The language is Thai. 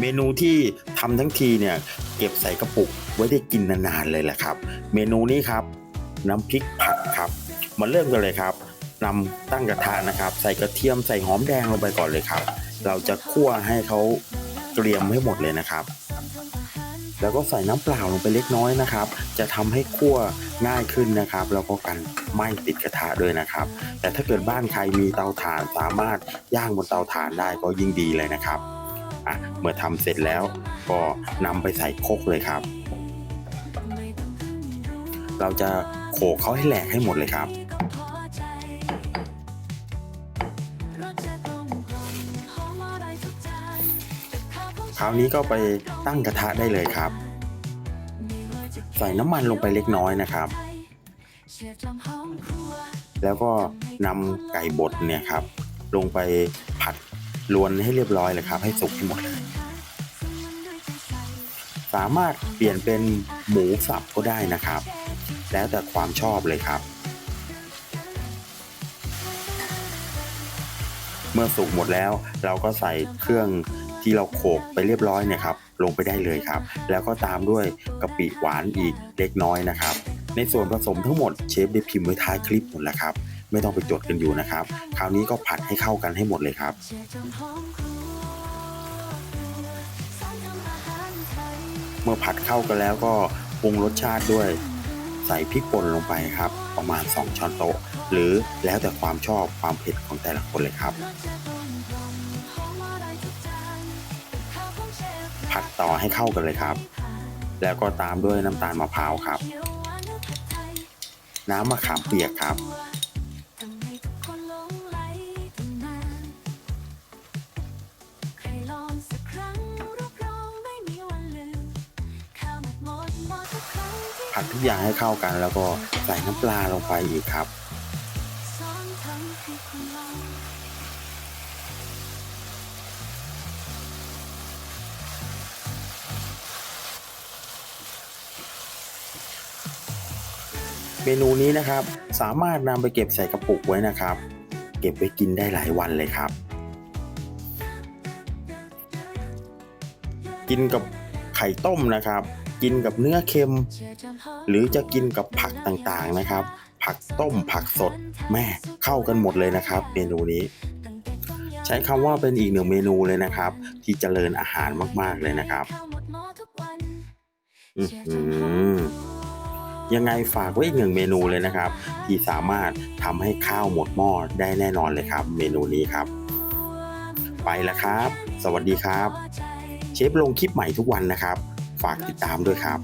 เมนูที่ทำทั้งทีเนี่ยเก็บใส่กระปุกไว้ได้กินนานๆเลยแหละครับ เมนูนี้ครับน้ำพริกผัดครับมาเริ่มกันเลยครับนำตั้งกระทะนะครับ ใส่กระเทียมใส่หอมแดงลงไปก่อนเลยครับ เราจะคั่วให้เขาเกรียมให้หมดเลยนะครับ แล้วก็ใส่น้ำเปล่าลงไปเล็กน้อยนะครับ จะทำให้คั่วง่ายขึ้นนะครับแล้วก็กันไหม้ติดกระทะด้วยนะครับ แต่ถ้าเกิดบ้านใครมีเตาถ่านสามารถย่างบนเตาถ่านได้ก็ยิ่งดีเลยนะครับ อะเมื่อทำเสร็จแล้วก็นำไปใส่คกเลยครับ เราจะโขลกเขาให้แหลกให้หมดเลยครับคราวนี้ก็ไปตั้งกระทะได้เลยครับ ใส่น้ำมันลงไปเล็กน้อยนะครับ แล้วก็นำไก่บดเนี่ยครับ ลงไปผัด ลวนให้เรียบร้อยเลยครับ ให้สุกให้หมดเลย สามารถเปลี่ยนเป็นหมูสับก็ได้นะครับ แล้วแต่ความชอบเลยครับ เมื่อสุกหมดแล้วเราก็ใส่เครื่องที่เราโขกไปเรียบร้อยเนี่ยครับ ลงไปได้เลยครับ แล้วก็ตามด้วยกะปิหวานอีกเล็กน้อยนะครับ ในส่วนผสมทั้งหมดเชฟได้พิมพ์ไว้ท้ายคลิปหมดแล้วครับ ไม่ต้องไปจดกันอยู่นะครับ คราวนี้ก็ผัดให้เข้ากันให้หมดเลยครับเมื่อผัดเข้ากันแล้วก็ปรุงรสชาติด้วย ใส่พริกป่นลงไปครับ ประมาณ 2 ช้อนโต๊ะ หรือแล้วแต่ความชอบความเผ็ดของแต่ละคนเลยครับ ผัดต่อให้เข้ากันเลยครับ แล้วก็ตามด้วยน้ำตาลมะพร้าวครับ น้ำมะขามเปียกครับ ผัดทุกอย่างให้เข้ากัน แล้วก็ใส่น้ำปลาลงไปอีกครับเมนูนี้นะครับสามารถนำไปเก็บใส่กระปุกไว้นะครับ เก็บไว้กินได้หลายวันเลยครับ กินกับไข่ต้มนะครับ กินกับเนื้อเค็ม หรือจะกินกับผักต่างๆนะครับ ผักต้มผักสดแม่เข้ากันหมดเลยนะครับ เมนูนี้ ใช้คำว่าเป็นอีกหนึ่งเมนูเลยนะครับ ที่เจริญอาหารมากๆเลยนะครับยังไงฝากไว้อีกหนึ่งเมนูเลยนะครับ ที่สามารถทำให้ข้าวหมดหม้อได้แน่นอนเลยครับ เมนูนี้ครับ ไปแล้วครับ สวัสดีครับ เชฟลงคลิปใหม่ทุกวันนะครับ ฝากติดตามด้วยครับ